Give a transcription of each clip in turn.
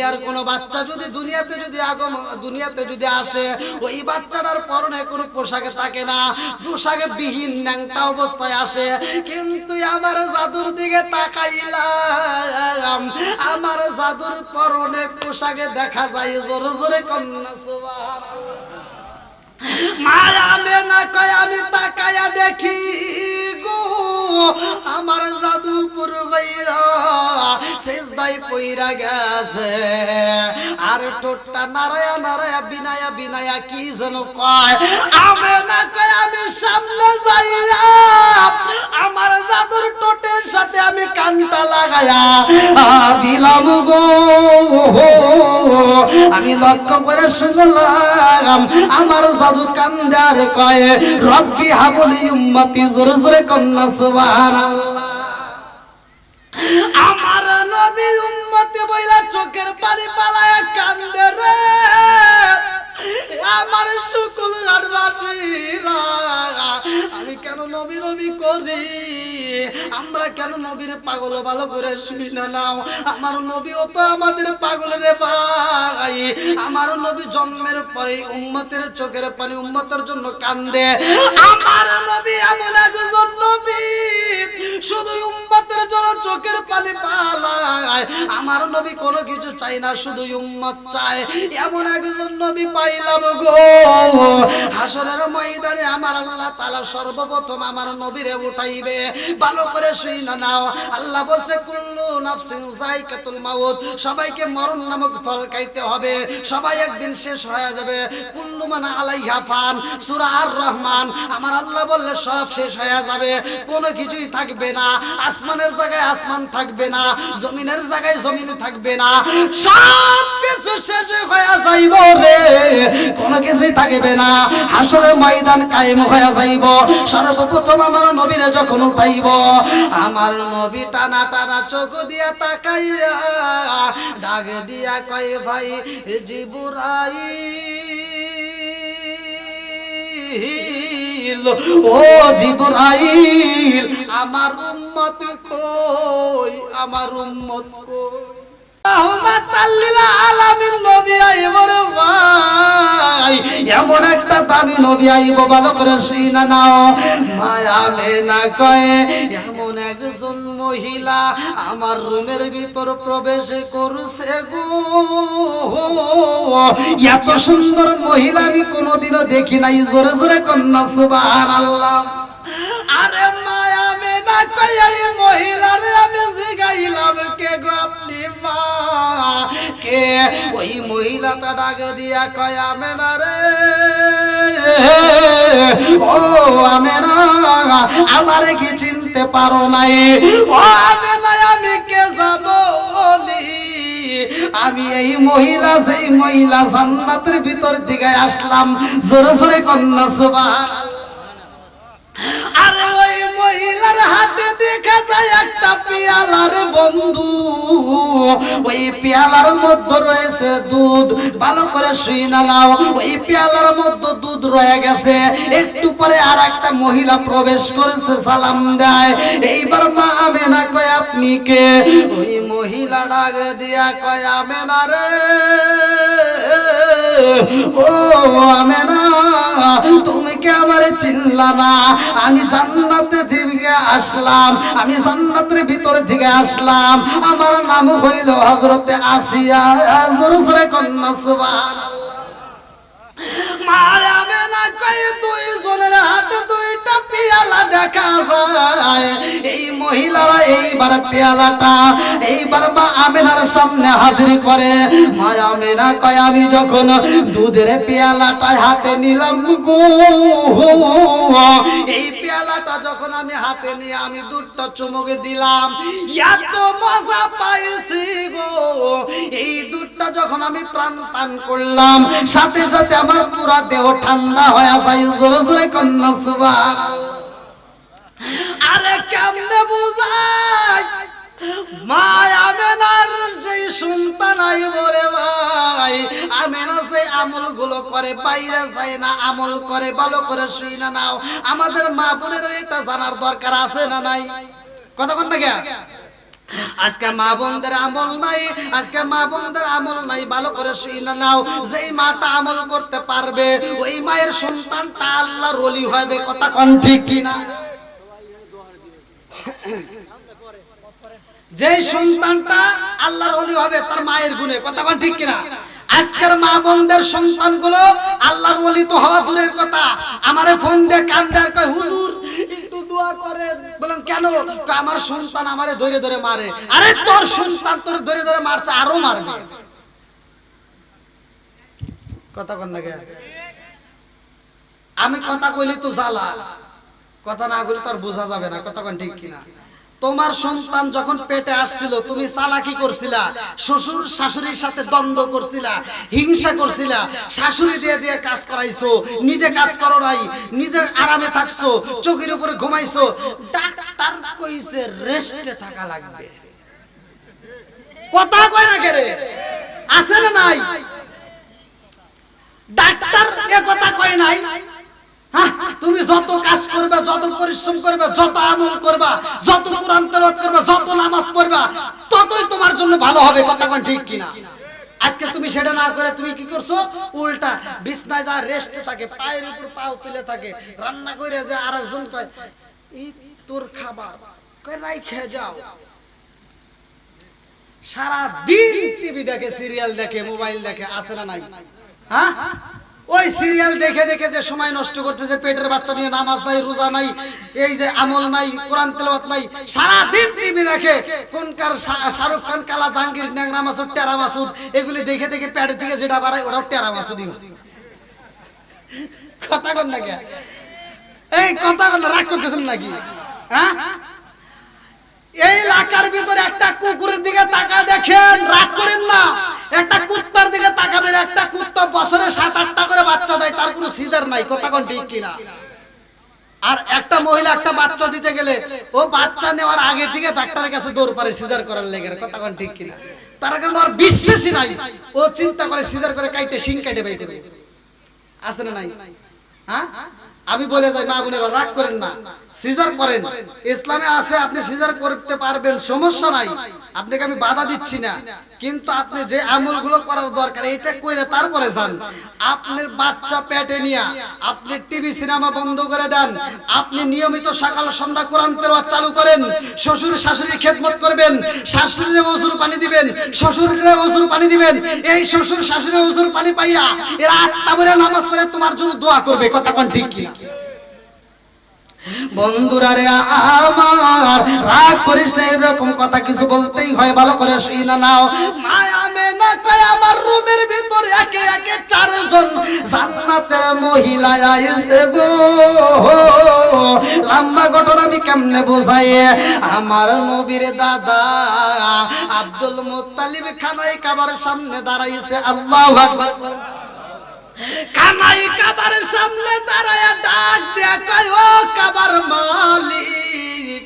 দুনিয়ার কোন বাচ্চা যদি দুনিয়াতে যদি আগম দুনিয়াতে যদি আসে, ওই বাচ্চাটার পরনে কোনো পোশাকে থাকে না, পোশাকে বিহীন ন্যাংটা অবস্থায় আসে। কিন্তু আমার জাদুর দিকে তাকাইলাম, আমার জাদুর পরনে পোশাকে দেখা যায় জোরে জোরে কন্যা, সুবহানাল্লাহ। মায়া মেনা কয়, আমি তাকায়া দেখি গো, আমার পইরা গেছে। আর টোটটা নারায়া নারায়া, বিনায়া বিনায়া কি যেন কয়। আমি না কয়, আমি সামনে যাইয়া, আমার জাদুর টোটের সাথে আমি কানটা লাগায়া দিলাম গো। আমি লক্ষ্য করে শুনলাম, আমার কয়ে কয়, রব্বি হাবলি উম্মতি, জোরে জোরে কন্যা, সুবহানাল্লাহ। আমার নবী উম্মতি বইলা চোখের পানি পালায়া কান্দে রে। আমার গানবাসীরা আমি কেন নবী নবী করি? আমরা কেন নবীর পাগল ভালো করে শুনি না নাও? আমার নবীও তো আমাদের পাগল রে ভাই। আমার নবী জন্মের পরে উম্মতের চোখের পানি উম্মতের জন্য কান্দে। আমার নবী এমন একজন নবী, শুধু উম্মতের জন্য চোখের পানি পালায়। আমার নবী কোনো কিছু চাই না, শুধু উম্মত চায়। এমন একজন নবী পাইলাম গো। হাসরের ময়দানে আমার আল্লাহ তাআলা সর্বপ্রথম আমার নবীরে উঠাইবে। ভালো করে শুই না নাও। আল্লাহ বলছে, কুল্লু নাফসিন যায়কাতুল মাউত। সবাইকে মরণ নামক ফল খাইতে হবে। সবাই একদিন শেষ হয়ে যাবে। কুল্লু মান আলাইহা ফান, সূরা আর রহমান আমার আল্লাহ বললে, সব শেষ হয়ে যাবে। কোনো কিছুই থাকবে না। আসমানের জায়গায় আসমান থাকবে না। জমিনের জায়গায় জমিন থাকবে না। সব কিছু শেষ হয়ে যাইব রে। কোনো কিছুই থাকবে না। আসলে ময়দান কায়েম হয়ে যাইব। সর্বপ্রথম আমার নবীরে যখন উঠাইব, আমার নবী টানা টানা চোখ দিয়া তাকাইয়া ডাক দিয়া কয়, ভাই জিবুরাই ও জিবরাইল, আমার উম্মত কই, আমার উম্মত কই? এমন একটা দামি নবী আইব ভালো করে শুই না নাও মায়া মেনা কয়ে এমন একজন মহিলা আমার রুমের ভিতর প্রবেশ করছে গো এত সুন্দর মহিলা আমি কোনোদিনও দেখি নাই জোরে জোরে কন্যা সুবহানাল্লাহ আরে মায়া মেনা কয়ে মহিলারে আমি জিগাইলাম কে গো মা, কে ওই মহিলাটা ডাক দিয়া কয়, আমেনা রে? ও আমেনা, আমারে কি চিনতে পারো নাই? ও আমেনা, আমি কে জানো আমি এই মহিলা সেই মহিলা জান্নাতের ভিতর দিকে আসলাম। জোরে জোরে কন্যা সুবহান আরে ওই মহিলার হাতে দেখা যায় একটা বন্ধু। ওই মধ্যে রয়েছে দুধ। ভালো করে শুই না ওই মধ্যে দুধ রয়ে গেছে। একটু পরে আর একটা মহিলা প্রবেশ করেছে, সালাম দেয়। এইবার মা আমেনা কয়, আপনি কে? ওই মহিলা ডাক দিয়া কয়, আমেনা রে। ও আমেনা, তুমি কি আমার চিনলা না? আমি জান্নাতে থেকে আসলাম, আমি জান্নাতের ভিতরে থেকে আসলাম। আমার নাম হইল হযরতে আসিয়া কন্যা, সুবহানাল্লাহ। মায়া মেলা কই দুই জনের হাতে দুইটা পেয়ালা দেখা যায়? এই মহিলারা এইবার পেয়ালাটা, এইবার মা আমেনার সামনে হাজির করে। মায়া মেনা কয়, আমি যখন দুধের পেয়ালাটা হাতে নিলাম গো। এই পেয়ালাটা যখন আমি হাতে নিয়ে আমি দুধটা চুমুক দিলাম, এত মজা পাইছি গো। এই দুধটা যখন আমি প্রাণ পান করলাম, সাথে সাথে আমার পুরা দেহ ঠান্ডা হয়ে যায়, জোরে জোরে কন্যা সুবহান। আরে কেমনে বুঝাই? করে না, আমল করে, ভালো করে শুই না আমাদের মা বোনেরও জানার দরকার আছে না নাই? কথা বল না কে? আজকে মা বোনদের আমল নাই, আজকে মা বোনদের আমল নাই, ভালো করে শুনে নাও। যেই মাটা আমল করতে পারবে, ওই মায়ের সন্তানটা আল্লাহর ওলি হবে, কথা কোন ঠিক কিনা যে সন্তানটা আল্লাহর ওলি হবে, তার মায়ের গুণে, কথা কোন ঠিক কিনা আজকের মা বোনদের সন্তানগুলো আল্লাহর ওলি তো হওয়া দূরের কথা। আমারে ফোন দিয়ে কান দেয় কয়, হুজুর দোয়া করে বললাম কেন? আমার সন্তান আমারে ধরে ধরে মারে। আরে তোর সন্তান তোর ধরে ধরে মারছে, আরও মারবে। কথা কন না আমি কথা কইলি তো জ্বালা। কথা না বলি তোর বোঝা যাবে না। কথা কন ঠিক কিনা? তোমার সন্তান যখন পেটে আসছিল, তুমি চালাকি করছিলা, শ্বশুর শাশুড়ির সাথে দ্বন্দ্ব করছিলা, হিংসা করছিলা, শাশুড়ি দিয়ে দিয়ে কাজ করাইছো, নিজে কাজ করো নাই নিজে আরামে থাকছো, চোখের উপরে ঘুমাইছো, ডাক্তার কইছে রেস্টে থাকা লাগবে। কথা কয় না কে রে? আছে না নাই? ডাক্তার এ কথা কয় নাই? তুমি যত কাজ করবে, যত পরিশ্রম করবে, যত আমল করবা, যত কোরআন তেলাওয়াত করবা, যত নামাজ পড়বা, ততই তোমার জন্য ভালো হবে, কথা কোন ঠিক কিনা? আজকে তুমি সেটা না করে তুমি কি করছ? উল্টা বিছনায় যা রেস্ট থাকে, পায়ের উপর পাও তুলে থাকে, রান্না করে যে আরেকজন কয় এই তোর খাবার, কয় খেয়ে যাও। সারা দিন টিভি দেখে, সিরিয়াল দেখে, মোবাইল দেখে আসে না নাই? হ্যাঁ? ওই সিরিয়াল দেখে দেখে যে সময় নষ্ট করতেছে পেটের বাচ্চা নিয়ে নামাজ নাই রোজা নাই এই যে আমল নাই কোরআন তেলাওয়াত নাই সারা দিন টিভি দেখে কোনকার শা- শাহরুখ খান কালা জাহাঙ্গীর ন্যাংরা মাসুদ টেরা মাসুদ এগুলি দেখে দেখে পেটের থেকে যেটা বাড়ায় ওরাও টেরা মাসুদি কথা কন নাকি এই কথা কন না, রাগ করতেছেন নাকি? হ্যাঁ? এই এলাকার ভিতরে একটা কুকুরের দিকে তাকা দেখেন, রাগ করেন না। একটা কুত্তার দিকে তাকাবেন, একটা কুত্তা বছরে সাত, আটটা করে বাচ্চা দেয়, তার কোনো সিজার নাই, কথা ঠিক কিনা? আর একটা মহিলা একটা বাচ্চা দিতে গেলে, ও বাচ্চা নেওয়ার আগে থেকে ডাক্তারের কাছে দৌড় পারে, সিজার করার লেগে, কথা ঠিক কিনা? তার কারণে ওর বিশ্বাসই নাই। ও চিন্তা করে, সিজার করে কাইটে, শিং কাটে বাই দেবে আছে নাই? হ্যাঁ? আমি বলে যাই, মা বোনেরা, রাগ করেন না। সিজার করেন। ইসলামে আছে, আপনি সিজার করতে পারবেন, সমস্যা নাই। আপনাকে আমি বাধা দিচ্ছি না। কিন্তু আপনি যে আমলগুলো করার দরকার, এটা কইরে তারপরে যান। আপনার বাচ্চা পেটে নিয়ে আপনি টিভি, সিনেমা বন্ধ করে দেন, আপনি নিয়মিত সকাল সন্ধ্যা কোরআন তেলাওয়াত চালু করেন, শ্বশুর শাশুড়ি খেদমত করবেন, শাশুড়িরে ওজুর পানি দিবেন শ্বশুরে ওজুর পানি দিবেন, এই শ্বশুর শাশুড়ি ওজুর পানি পাইয়া এরা আত্মা নামাজ পড়ে তোমার জন্য দোয়া করবে, কথা কোন ঠিক কি বন্ধুরা রে আমার, রাগ করিস না, এরকম কথা কিছু বলতেই হয়, ভালো করে শুই না নাও। আমার মহিলা গো। ঘটনা আমি কেমনে বোঝাই? আমার নবীর দাদা আব্দুল মুত্তালিব খানাই কাবার সামনে দাঁড়াইছে, আল্লাহু কানাই কাবার সামনে দাঁড়ায় ডাক দেয়া কয়, ও কাবার মালিক,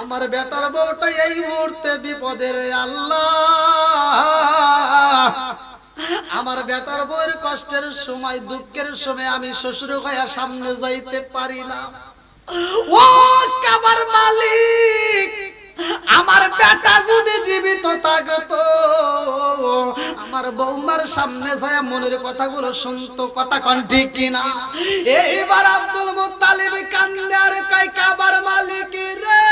আমার বেটার বউটা এই মুহূর্তে বিপদের আল্লাহ। আমার বেটার বউয়ের কষ্টের সময়, দুঃখের সময় আমি শ্বশুর হইয়া সামনে যাইতে পারি না। ও কাবার মালিক আমার বেটা যদি জীবিত থাকতো, আমার বৌমার সামনে যায় মনের কথাগুলো শুনতো, কথা কন ঠিক কিনা? এইবার আব্দুল মুত্তালিব কান্দে, আর কয় কাবার মালিক রে?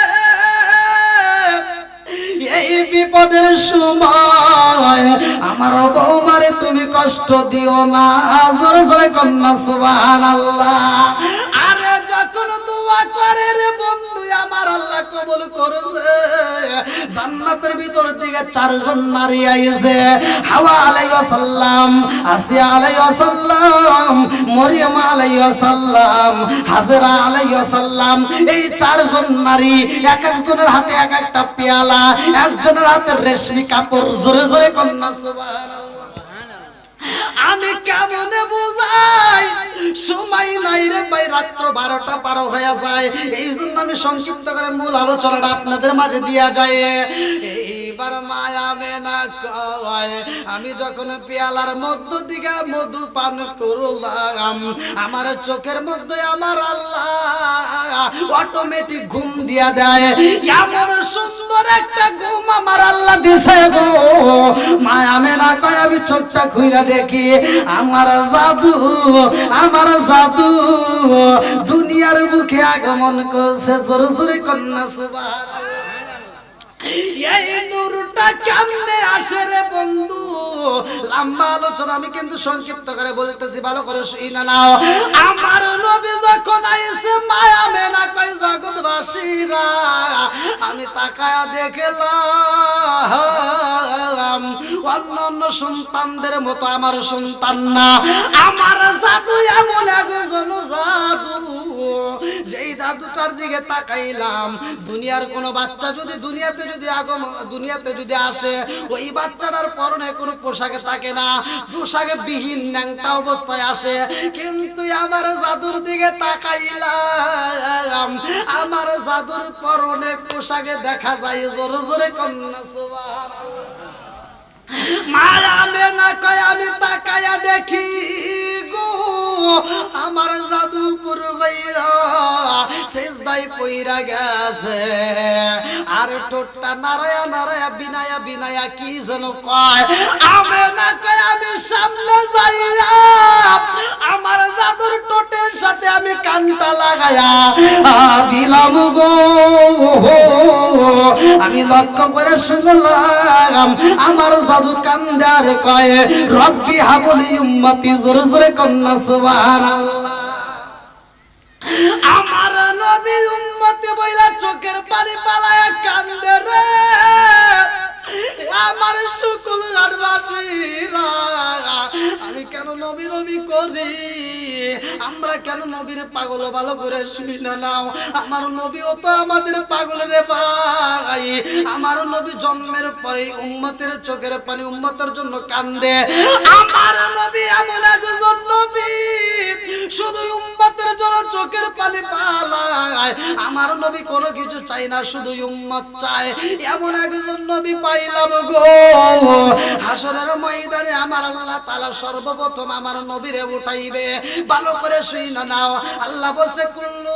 এই বিপদের সময় আমার বৌমারে তুমি কষ্ট দিও না। জোরে জোরে কন্যা, সুবহানাল্লাহ। আরে যখন দোয়া কবুল করেছে। জান্নাতের ভিতর দিকে চারজন নারী আইছে। হাওয়া আলাইহিস সালাম আসিয়া আলাইহিস সালাম মরিয়ম আলাইহিস সালাম হাজরা আলাইহিস সালাম এই চারজন নারী এক একজনের হাতে এক একটা পেয়ালা, একজনের হাতে রেশমি কাপড়, জোরে জোরে কন্যা, সুবহানাল্লাহ। আমি কেমনে বুঝাই? সময় নাই রে ভাই, রাত্র বারোটা পার হয়ে যায়। এই জন্য আমি সংক্ষিপ্ত করে মূল আলোচনাটা আপনাদের মাঝে দিয়া যায় এইবার মায়া মেনা কয়, আমি যখন পেয়ালার মধ্য দিকে মধু পান করলাম, আমার চোখের মধ্যে আমার আল্লাহ অটোমেটিক ঘুম দিয়া দেয়। এমন সুন্দর একটা ঘুম আমার আল্লাহ দিছে গো। মায়া মেনা কয়, আমি চোখটা খুইলা দেখি। আমার জাদু আমার জাদু। দুনিয়ার মুখে আগমন করছে জোরে জোরে কন্যা সুবাহ। এই নূরটা কেমনে আসে রে বন্ধু? লম্বা আলোচনা, আমি কিন্তু সংক্ষিপ্ত করে বলতেছি, ভালো করে শুই না, নাও। আমার নবী যখন কই জগৎবাসীরা, আমি তাকায়া দেখলাম অন্য অন্য সন্তানদের মতো আমার সন্তান না। আমার জাদু এমন একজন জাদু, যেই দাদুটার দিকে তাকাইলাম। দুনিয়ার কোন বাচ্চা যদি দুনিয়াতে যদি আগম দুনিয়াতে যদি আসে, ওই বাচ্চাটার পরনে কোনো থাকে না, পোশাকে বিহীন ন্যাংটা অবস্থায় আসে। কিন্তু আমার জাদুর দিকে তাকাইলাম। আমার জাদুর পরনে পোশাকে দেখা যায় জোরে জোরে কন্যা, সুবহানাল্লাহ। মায়া মেনা কয় আমি তাকায়া দেখি গো। আমার জাদু পুরবাইয়া পইরা গেছে। আর টোটটা নারায়া নারায়া, বিনায়া বিনায়া কি যেন কয়? আমি না কয় আমি সামনে যাইয়া আমার জাদুর টোটের সাথে আমি কানটা লাগায়া দিলাম গো। আমি লক্ষ্য করে শুনলাম, আমার জাদু কান্দার কয়, রব্বি হাবলি উম্মতি, জোরে জোরে কন্যা সুবহানাল্লাহ আমার নবী উম্মতে বইলা চোখের পানি পালায়া কান্দে রে। আমার গাড়বাসীরা আমি কেন নবী নবী করি? আমরা কেন নবীর পাগল ভালো করে শুনি না নাও? আমার নবীও তো আমাদের পাগল রে ভাই। আমার নবী জন্মের পরে উম্মতের চোখের পানি উম্মতের জন্য কান্দে। আমার নবী এমন একজন নবী শুধু উম্মতের জন্য চোখের পানি পালায়। আমার নবী কোনো কিছু চাই না, শুধু উম্মত চায়। এমন একজন নবী পাইলাম গো। হাসরের ময়দানে আমার আল্লাহ তাআলা সর্বপ্রথম আমার নবীরে উঠাইবে। ভালো করে শুই না নাও। আল্লাহ বলছে, কুল্লু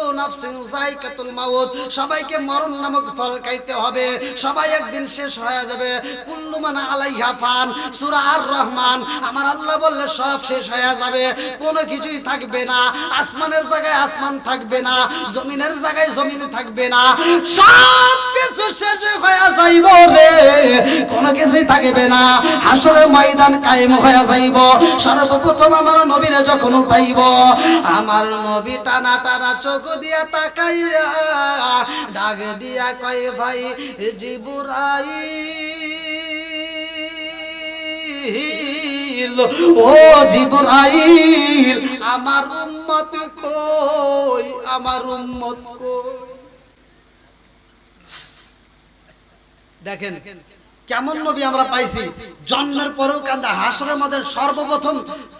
মাউত। সবাইকে মরণ নামক ফল খাইতে হবে। সবাই একদিন শেষ হয়ে যাবে। কুল্লু আলাইহা ফান আর রহমান আমার আল্লাহ বললে, সব শেষ হয়ে যাবে। কোনো কিছুই থাকবে না। আসমানের জায়গায় আসমান থাকবে না। জমিনের জায়গায় জমিন থাকবে না। সব কিছু শেষ হয়ে যাইব রে। কোনো কিছুই থাকবে না। আসলে ময়দান কায়েম হয়ে যাইব। সর্বপ্রথম আমার নবীরে যখন উঠাইব, আমার নবী টানা টানা চোখ দিয়া তাকাইয়া ডাক দিয়া কয়, ভাই জিবুরাই ও জিবরাইল, আমার উম্মত কই, আমার উম্মত কই? দেখেন কেমন নবী আমরা পাইছি? জন্মের পরেও কান্দা, হাসরের মধ্যে সর্বপ্রথম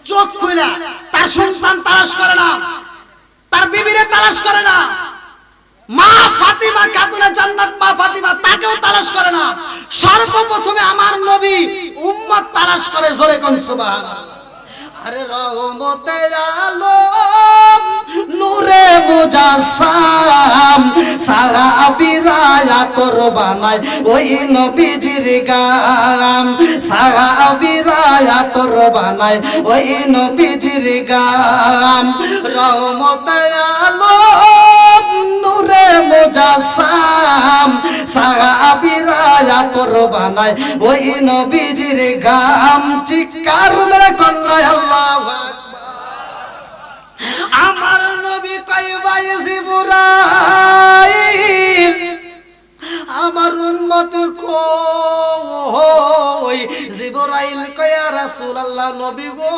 চোখ খুইলা, তার সন্তান তালাশ করে না, তার বিবিরে তালাশ করে না, মা ফাতিমা খাতুনে জান্নাত, মা ফাতিমা তাকেও তালাশ করে না। সর্বপ্রথমে আমার নবী উম্মত তালাশ করে জোরে কোন সুবহানাল্লাহ। আরে রহমতে আলো, নূরে মুজাসসাম সারা বিরায়া তোর বানাই ওই নবীজির গাম সারা বিরায়া তোর বানাই ওই নবীজির গাম রহমতে আলো নূরে মোজাসাম, সারা বিরায়া তোর বানাই ওই নবীজির গাম চিৎকার মেরে কন্যা আল্লাহ আমার নবী কয় বাইজি জিবরাইল আমার উম্মত কই? জিবরাইল কয়া রাসূলুল্লাহ, নবী গো,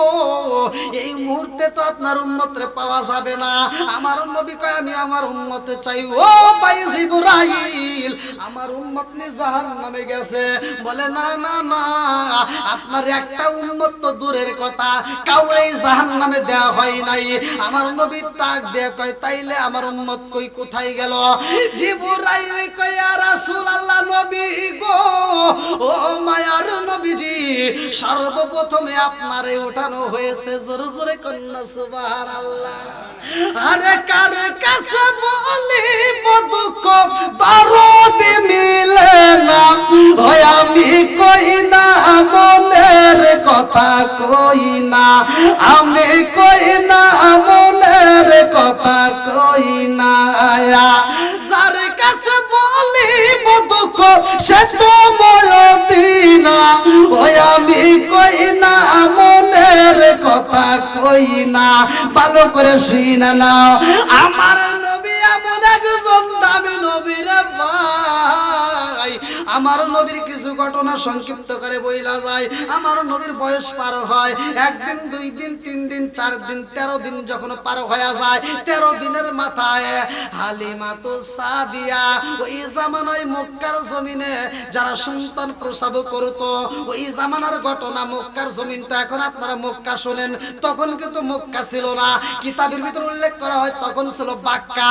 এই মুহূর্তে তো আপনার উম্মতরে পাওয়া যাবে না। আমার নবী কয়, আমি আমার উম্মতে চাই। ও ভাই জিবরাইল, আমার উম্মত নি জাহান্নামে গেছে। বলে, না না না, আপনার একটা উন্মত তো দূরের কথা। কাউরেই জাহান্নামে দেওয়া হয় নাই। আমার নবী তাক দিয়ে কয়, তাইলে আমার উন্মত কই কোথায় গেল? জিবরাইল কয় ইয়া রাসূলুল্লাহ নবী গো। ও মায়ার নবীজি, সর্বপ্রথমে আপনারে ওঠানো হয়েছে জোরে জোরে কন্যা, সুবহানাল্লাহ। আরে কার কাছে বলি দুঃখ দরদ মিলে না? ওই আমি কই না, মনের কথা কই না? আমি কই না, মনের কথা কই না? যার কাছে বলি দুঃখ সে তো ময়দিনা ওই আমি কই না, মনের কথা কই না। ভালো করে শুনে নাও, আমার নবী আমার একজন দামি নবীর ভাই। আমার নবীর কিছু ঘটনা সংক্ষিপ্ত করে বইলা যায়। আমার নবীর বয়স পার হয়। একদিন, দুই দিন, তিন দিন, চার দিন, তেরো দিন যখন পার হয়ে যায়, তেরো দিনের মাথায় হালিমা তো সাদিয়া ওই জামানায় মক্কার জমিনে যারা সন্তান প্রসব করতো, ওই জামানার ঘটনা মক্কার জমিন তো এখন আপনারা মক্কা শোনেন। তখন কিন্তু মক্কা ছিল না। কিতাবের ভিতর উল্লেখ করা হয়, তখন ছিল বাক্কা।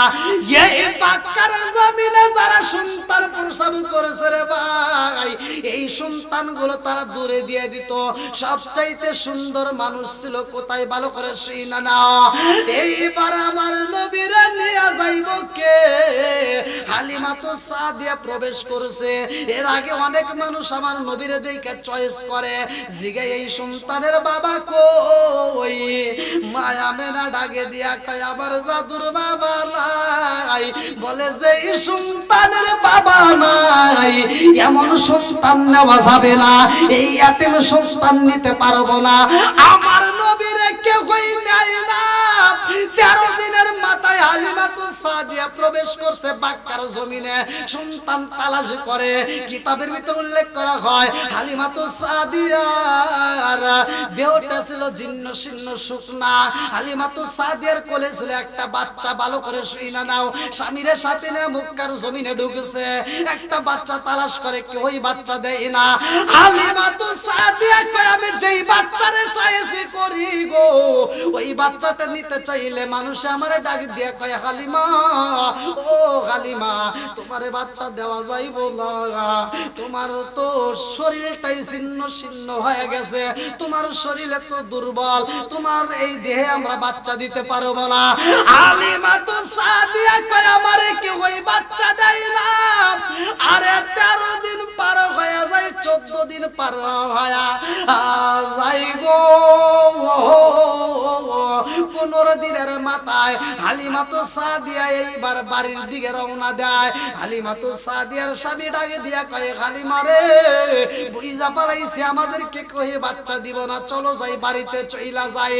এই বাক্কার জমিনে যারা সন্তান প্রসাব করেছে রে ভাই, এই সন্তানগুলো তারা দূরে দিয়ে দিত। সবচাইতে সুন্দর মানুষ ছিল কোথায় ভালো করে শুই না না। এইবার আমার নবীরা নিয়ে যাইব কে? হালিমা তো সাদিয়া প্রবেশ এর আগে অনেক মানুষ আমার নবীরে চয়েস করে। জিগে এই সন্তানের বাবা কই? মায়া মেনা ডাকে দিয়া আবার জাদুর বাবা নাই। বলে যে সন্তানের বাবা নাই। এমন সন্তান নেওয়া যাবে না। এই এতেম সন্তান নিতে পারব না। আমার নবীরে কেউ নাই না। তেরো দিনের মাথায় হালিমা সাদিয়া প্রবেশ করছে বাক্কার জমিনে। সন্তান তালাশ করে, কিতাবের ভিতর উল্লেখ করা হয় হালিমা তো সাদিয়ার দেহটা ছিল জীর্ণ শীর্ণ শুকনা। হালিমা সাদিয়ার কোলে ছিল একটা বাচ্চা, ভালো করে শুই না নাও। স্বামীর সাথে নিয়ে মুক্কার জমিনে ঢুকেছে। একটা বাচ্চা তালাশ করে কেউ ওই বাচ্চা দেয় না? হালিমা তো সাদিয়া কয়, আমি যেই বাচ্চারে চাইছি করি গো। ওই বাচ্চাটা নিতে চাইলে মানুষ আমারে ডাক দিয়ে কয়, হালিমা, ও হালিমা, তোমারে বাচ্চা দেওয়া যাইব না। তোমার তো শরীরটাই ছিন্ন ছিন্ন হয়ে গেছে। তোমার শরীরে তো দুর্বল। তোমার এই দেহে আমরা বাচ্চা দিতে পারব না। হালিমা তো দিন পার হয়ে যাই গো পনেরো দিনের মাথায় হালিমা তো সাদিয়া এইবার বাড়ির দিকে রওনা দেয়। হালিমা তো সাদিয়ার স্বামী ডাকে দিয়া কয়ে, হালিমা রে বুঝা পালাইছে, আমাদেরকে কয়ে বাচ্চা দিব না, চলো যাই, বাড়িতে চইলা যায়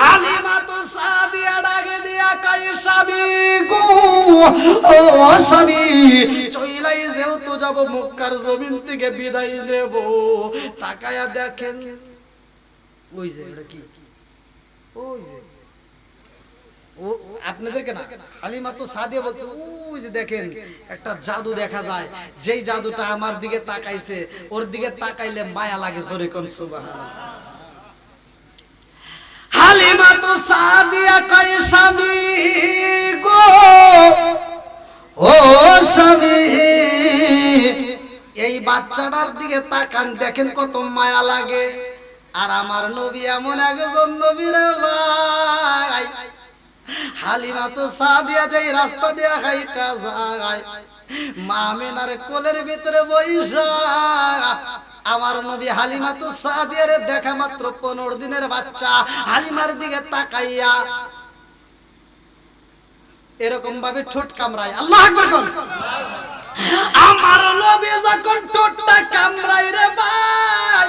হালিমা তো সাদিয়া ডাকে দিয়া কয়ে, স্বামী গো, ও স্বামী, চইলাই যেহেতু যাব, মক্কার জমিন থেকে বিদায় নেব। তাকায়া দেখেন, ওই যে কি? আপনাদেরকে না, হালিমা তো সাদিয়া বলছে, ওই যে দেখেন, একটা জাদু দেখা যায়। যেই জাদুটা আমার দিকে তাকাইছে, ওর দিকে তাকাইলে মায়া লাগে জোরে কোন হালিমা তো স্বামী গো, ও স্বামী, এই বাচ্চাটার দিকে তাকান, দেখেন কত মায়া লাগে। আর আমার নবী এমন একজন নবীর ভাই। হালিমা তো সাদিয়া যাই, রাস্তা দিয়া হাইটা যায়। মা মেনার কোলের ভিতরে বৈশা আমার নবী হালিমা তো সাদিয়ারে দেখা মাত্র পনেরো দিনের বাচ্চা। হালিমার দিকে তাকাইয়া এরকম ভাবে ঠোঁট কামড়ায়। আল্লাহ আমার নবী যখন ঠোঁটটা কামড়াই রে ভাই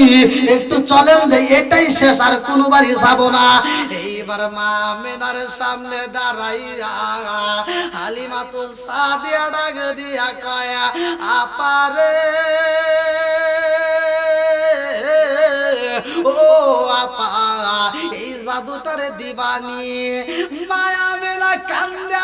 একটু চলেন যে এটাই শেষ, আর কোনো যাব না। এইবার মা মেনার সামনে দাঁড়াইয়া হালিমা তো সাদিয়া ডাক দিয়া কয়া আপারে ও আপা, এই জাদুটারে দিবানি, মায়া মেলা কান্দে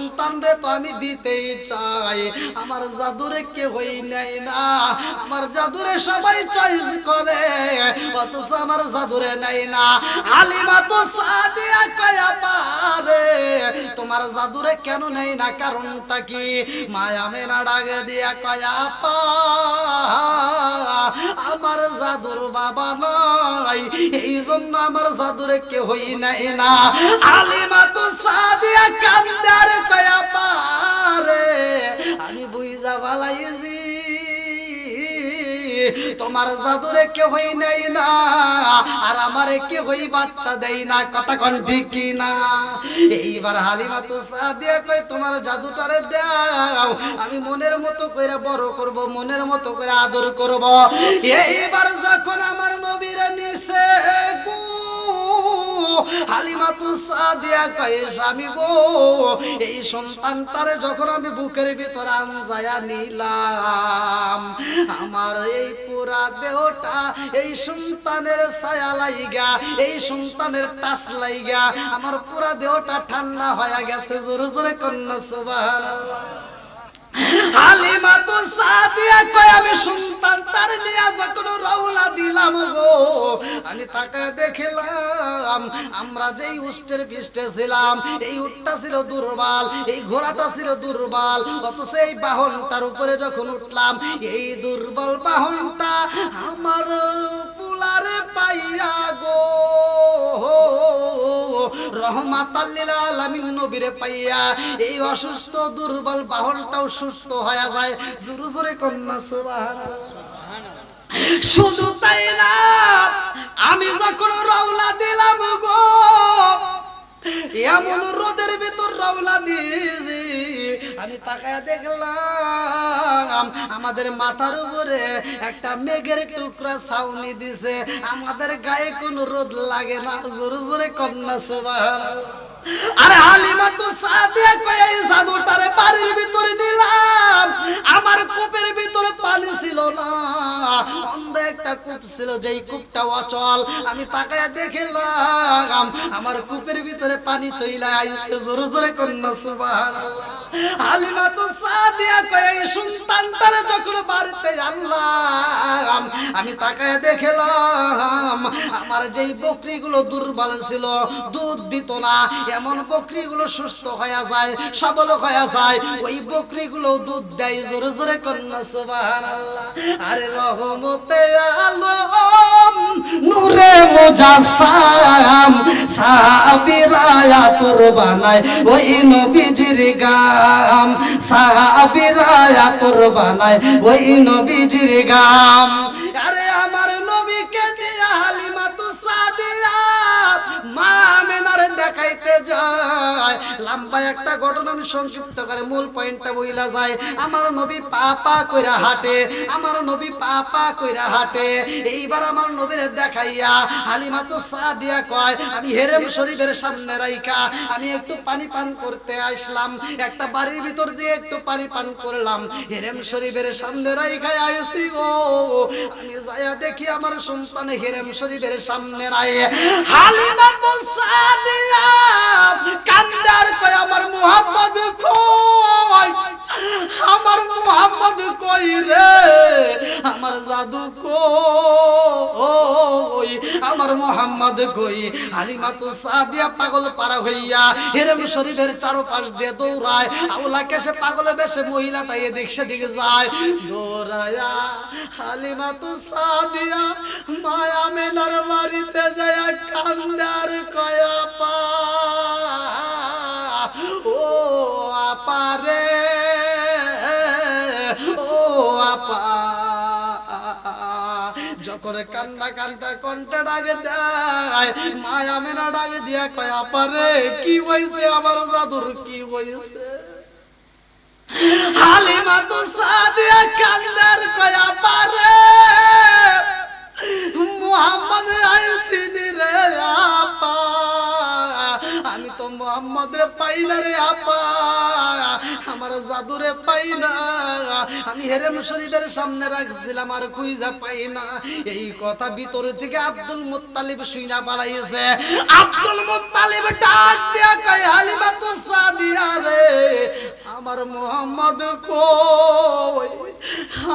আমার সন্তান রে তো আমি দিতেই চাই। আমার জাদুরে কে হই নাই না। আমার জাদুরে সবাই চয়েস করে। আমার জাদুরে নাই না। হালিমা তো সাদিয়া কয়া পারে। তোমার কেন নেই না, কারণটা কি? মায়া মেনা দিয়া কয়া পা। আমার বাবা নাই এই জন্য আমার কে হই নাই না। আলিমা তো সাদিয়া কান্দার কয়া পারে। আমি বুঝা বালাইছি তোমার জাদুরে কে হই নাই না, আর আমারে কে হই বাচ্চা দেই না, কথা কোন ঠিক না। এইবার হালিমা তো সাদিয়া কই তোমার জাদুটারে দাও, আমি মনের মতো কইরা বড় করব, মনের মতো করে আদর করব। এইবার যখন আমার নবীরে নিছে হালিমা তো সাদিয়া কয়, স্বামী গো, এই সন্তানটারে যখন আমি বুকের ভিতর আনজায়া নিলাম, আমার এই পুরা দেহটা এই সন্তানের ছায়া লাইগা, এই সন্তানের টাচ লাইগা। আমার পুরা দেহটা ঠান্ডা হয়ে গেছে, জোরে জোরে কন্যা, সুবহানাল্লাহ। হালিমা তো সাদিয়া কয়, আমি সন্তান তার নিয়া যখন রওনা দিলাম গো, আমি তাকে দেখলাম, আমরা যেই উষ্টের পৃষ্ঠে ছিলাম, এই উটটা ছিল দুর্বল, এই ঘোড়াটা ছিল দুর্বল, অথচ এই বাহনটার উপরে যখন উঠলাম, এই দুর্বল বাহনটা আমার পুলারে পাইয়া গো। নবীরে পাইয়া এই অসুস্থ, দুর্বল বাহনটাও সুস্থ হয়ে যায়। জোরে জোরে কন্যা শুধু তাই না, আমি যখন রওনা দিলাম গো এমন রোদের ভিতর রওনা দিয়েছি। আমি তাকায় দেখলাম, আমাদের মাথার উপরে একটা মেঘের টুকরা ছাউনি দিছে। আমাদের গায়ে কোনো রোদ লাগে না, জোরে জোরে কন্যা সুবাহ আরে হালিমা তো সাদিয়া এই জাদুটারে বাড়ির ভিতরে নিলাম। আমার কূপের ভিতরে পানি ছিল না। অন্ধ একটা কূপ ছিল, যেই কূপটা অচল। আমি তাকায় দেখলাম, আমার কূপের ভিতরে পানি চইলা আইছে জোরে জোরে কন্যা, সুবহানাল্লাহ। হালিমা তো সাদিয়া যখন আমি তাকায় দেখলাম, আমার যেই বকরিগুলো দুর্বল ছিল, দুধ দিত না, এমন বকরিগুলো সুস্থ হয়ে যায়, সবল হয়ে যায়, ওই বকরিগুলো দুধ দেয় জোরে জোরে কন্যা, সুবহানাল্লাহ। আরে রহমতে আলম, নূরে মুজাসসাম সাবিরায়া তোর বানায় ওই নবীজির গাম সাহাবিরায়া তোর বানায় ওই নবীজির গাম। লম্বা একটা ঘটনা আমি সংক্ষিপ্ত করে মূল পয়েন্টটা বইলা যায়। আমার নবী পাপা কইরা হাঁটে, আমার নবী পাপা কইরা হাঁটে। এইবার আমার নবীরে দেখাইয়া হালিমা তো সাদিয়া কয়, আমি হেরেম শরীফের সামনে রাইখা, আমি একটু পানি পান করতে আসলাম। একটা বাড়ির ভিতর দিয়ে একটু পানি পান করলাম। হেরেম শরীফের সামনে রাইখা আইছি ও আমি যায়া দেখি আমার সন্তান হেরেম শরীফের সামনে রাই হালিমা তো সাদিয়া কান্দার কয়, আমার মুহাম্মদ কই? আমার মুহাম্মদ কই রে? আমার জাদু কই? আমার মোহাম্মদ কই? হালিমা তো সাদিয়া পাগল পারা হইয়া হেরেম শরীফের চারপাশ দিয়ে দৌড়ায়। আউলা কেসে পাগলে বেশে মহিলাটা এদিক সেদিকে যায়। দৌড়ায়া হালিমা তো সাদিয়া মায়া মেনার বাড়িতে যায় কান্দার কয়া পা ও আপারে ও আপা। যখন কান্না কান্না কণ্ঠে ডাকে দেয়, মায়া মেনা ডাকে দিয়া কয় আপারে কি হয়েছে আমার জাদুর কি হয়েছে হালিমা তো সাদিয়া কান্দার কয় আপারে মুহাম্মদ আইসিনি রে, আপা। আমি তো মোহাম্মদ রে পাই না রে আপা। আমার জাদুরে পাই না। আমি হেরেম শরীফের সামনে রাখছিলাম, আর খুঁজা পাই না। এই কথা ভিতরে থেকে আব্দুল মুত্তালিব শুইনা পালাইছে। আব্দুল মুত্তালিব ডাক দিয়া কয় হালিমা তো সাদিয়া রে, আমার মোহাম্মদ কই?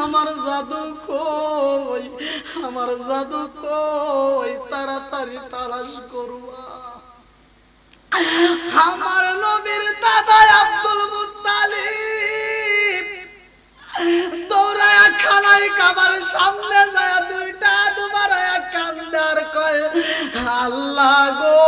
আমার জাদু কই? আমার জাদু কই? তাড়াতাড়ি তালাশ করবা। আমার নবীর দাদা আব্দুল মুতালিব দৌড়ায়া খানায় কাবার সামনে যায়, দুইটা দুবার কান্দার কয়, আল্লাহ গো।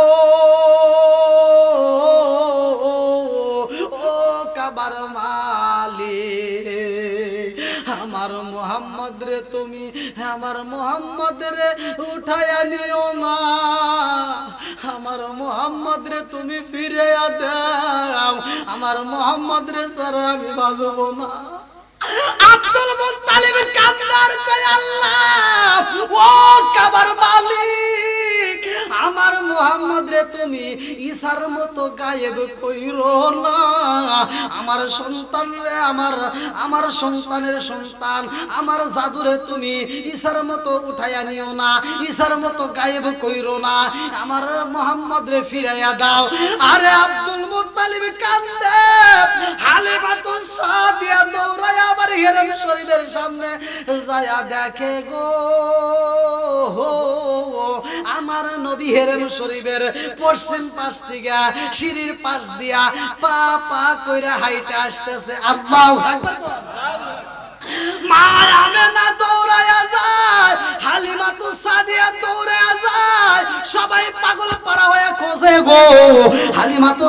আমার মোহাম্মদ রে উঠাইয়া নিও না। আমার মোহাম্মদ রে তুমি ফিরে দাও। আমার মোহাম্মদ রে স্যার, আমি বাজবো না। আব্দুল মুত্তালিব কান্দার কয় আল্লাহ, ও কাবার মালিক। আমার মোহাম্মদ রে তুমি ঈশার মতো গায়েব কইরো না। আমার সন্তান রে, আমার আমার সন্তানের সন্তান, আমার জাদুরে তুমি ঈশার মতো উঠাইয়া নিও না, ঈশার মতো গায়েব কইরো না। আমার মোহাম্মদ রে ফিরাইয়া দাও। আরে আব্দুল মুত্তালিব কান্দে। হালিমা তো সাদিয়া দৌড়ায় আমার হেরেম শরীফের সামনে যায়া দেখে গো। আমার নবী হেরেম শরীফের পশ্চিম পাশ থেকে সিঁড়ির পাশ দিয়া পা পা কইরা হাইটে আসতেছে। আল্লাহু হালিমা তো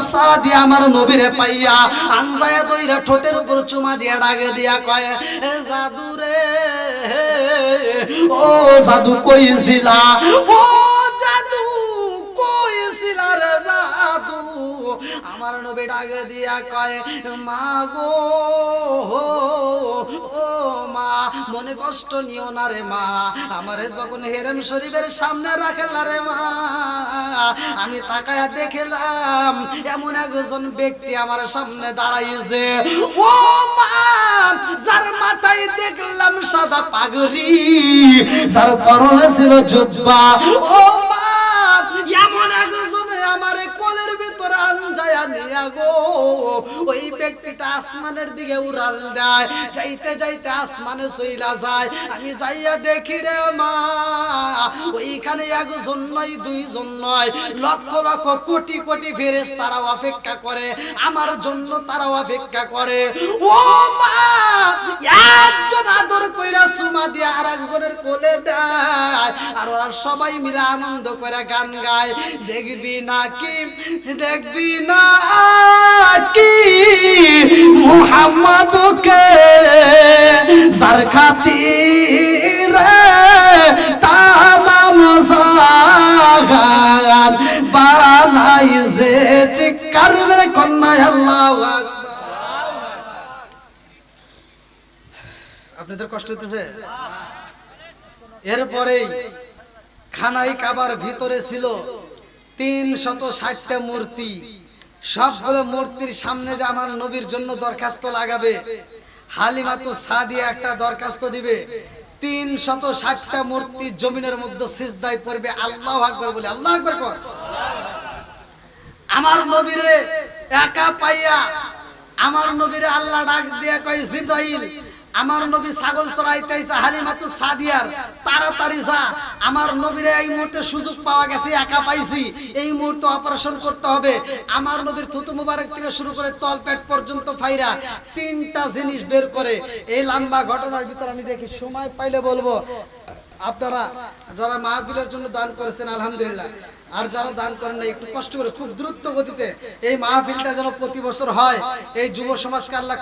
পাইয়া ঠোঁটের উপর চুমা দিয়া ডাকে দিয়া কয় জাদু রে ও জাদু কইছিলা ও ডাকে দিয়া কয়, মা গো ও মা, মনে কষ্ট নিও না রে মা, আমারে যখন হেরেম শরীফের সামনে রাখলা রে মা, আমি তাকায়া দেখলাম, এমন একজন ব্যক্তি আমার সামনে দাঁড়াইছে। ও মা, যার মাথায় দেখলাম সাদা পাগড়ি, যার পরনে ছিল জুব্বা। ও মা, এমন একজন আমার গো। ওই ব্যক্তিটা আসমানের দিকে উড়াল দেয়। যাইতে যাইতে আসমানে চইলা যায়। আমি যাইয়া দেখি রে মা, ওইখানে একজন নয়, দুইজন নয়। লক্ষ লক্ষ কোটি কোটি ফেরেস অপেক্ষা করে। আমার জন্য অপেক্ষা করে। ও মা, একজন আদর কইরা সুমা দিয়ে আর একজনের কোলে দেয়। আর ওরা সবাই মিলে আনন্দ করে গান গায়। দেখবি নাকি? দেখবি না? কি মুহাম্মদকে সার খাতিরে তামাম জাগান কন্যা আপনাদের কষ্ট হতেছে এরপরেই খানাই কাবার ভিতরে ছিল তিন শত ষাটটা মূর্তি। সবগুলো মূর্তির সামনে যে আমার নবীর জন্য দরখাস্ত লাগাবে। হালিমা তো সাদিয়া একটা দরখাস্ত দিবে। তিন শত ষাটটা মূর্তি জমিনের মধ্যে সিজদায় পড়বে। আল্লাহ আকবর বলে, আল্লাহ আকবর কর। আমার নবীরে একা পাইয়া, আমার নবীরে আল্লাহ ডাক দিয়া কয়, জিব্রাইল আমার নবী ছাগল চড়াইতে আইছে হালিমাতু সাদিয়ার, তাড়াতাড়ি যা। আমার নবীর এই মুহূর্তে সুযোগ পাওয়া গেছে, একা পাইছি। এই মুহূর্তে অপারেশন করতে হবে। আমার নবীর থুতু মুবারক থেকে শুরু করে তল পেট পর্যন্ত ফাইরা তিনটা জিনিস বের করে। এই লম্বা ঘটনার ভিতর আমি দেখি, সময় পাইলে বলব, আপনারা যারা মাহফিলের জন্য দান করেছেন, আলহামদুলিল্লাহ। আর যারা দান করেন না একটু কষ্ট করে, খুব দ্রুত গতিতে এই মাহফিলটা যেন প্রতি বছর হয়। এই যুব সমাজকে আল্লাহ